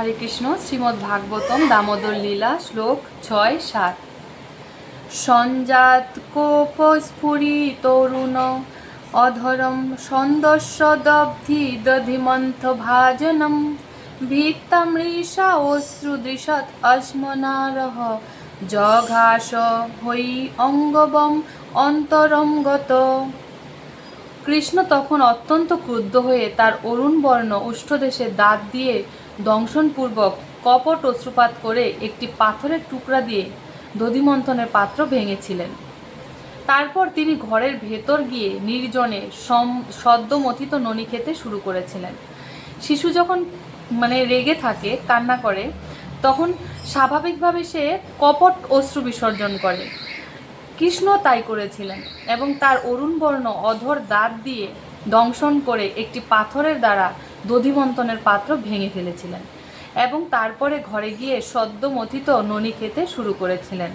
হরে কৃষ্ণ শ্রীমদ্ ভাগবতম দামোদর লীলা, শ্লোক ছয়, সাত। সঞ্জাত কোপস্ফুরি তরুণ, অধরম সন্দস্য দব্ধি দধিমন্থ ভাজনম। ভিত্তামৃষা অশ্রুদৃশত অস্মনারহ জঘাস হই অঙ্গবম অন্তরম গত কৃষ্ণ তখন অত্যন্ত ক্রুদ্ধ হয়ে তার অরুণ বর্ণ উষ্ঠদেশে দাঁত দিয়ে দংশনপূর্বক কপট অশ্রুপাত করে একটি পাথরের টুকরা দিয়ে দধিমন্থনের পাত্র ভেঙেছিলেন। তারপর তিনি ঘরের ভেতর গিয়ে নির্জনে সম- সদ্যমথিত ননি খেতে শুরু করেছিলেন। শিশু যখন মানে রেগে থাকে, কান্না করে, তখন স্বাভাবিকভাবে সে কপট অশ্রু বিসর্জন করে। কৃষ্ণ তাই করেছিলেন এবং তার অরুণ বর্ণ অধর দাঁত দিয়ে দংশন করে একটি পাথরের দ্বারা দধিমন্তনের পাত্র ভেঙে ফেলেছিলেন এবং তারপরে ঘরে গিয়ে সদ্যমথিত ননি খেতে শুরু করেছিলেন।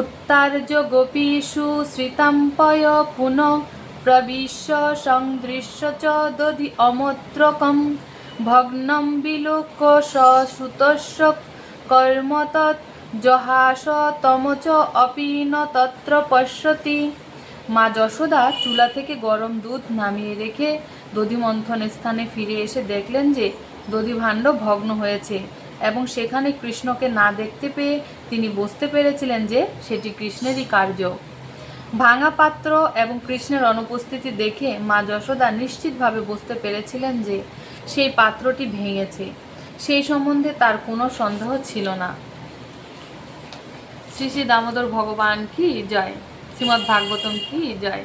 উত্তার্য গোপীষু শ্রিতাম্পয় পুন প্রবিশ্য সংদৃশ্য চ দধি অমত্রকম। ভগ্নম বিলোক সুতস্য কর্ম তৎ জহাস তম চ তত্র পশ্যতি। মা যশোদা চুলা থেকে গরম দুধ নামিয়ে রেখে দধিমন্থন স্থানে ফিরে এসে দেখলেন যে দধিভাণ্ড ভগ্ন হয়েছে এবং সেখানে কৃষ্ণকে না দেখতে পেয়ে তিনি বুঝতে পেরেছিলেন যে সেটি কৃষ্ণেরই কার্য। ভাঙা পাত্র এবং কৃষ্ণের অনুপস্থিতি দেখে মা যশোদা নিশ্চিতভাবে বুঝতে পেরেছিলেন যে সেই পাত্রটি ভেঙেছে। সেই সম্বন্ধে তার কোনো সন্দেহ ছিল না। শ্রী শ্রী দামোদর ভগবান কি জয়? শ্রীমদ্ ভাগবতম কি জয়?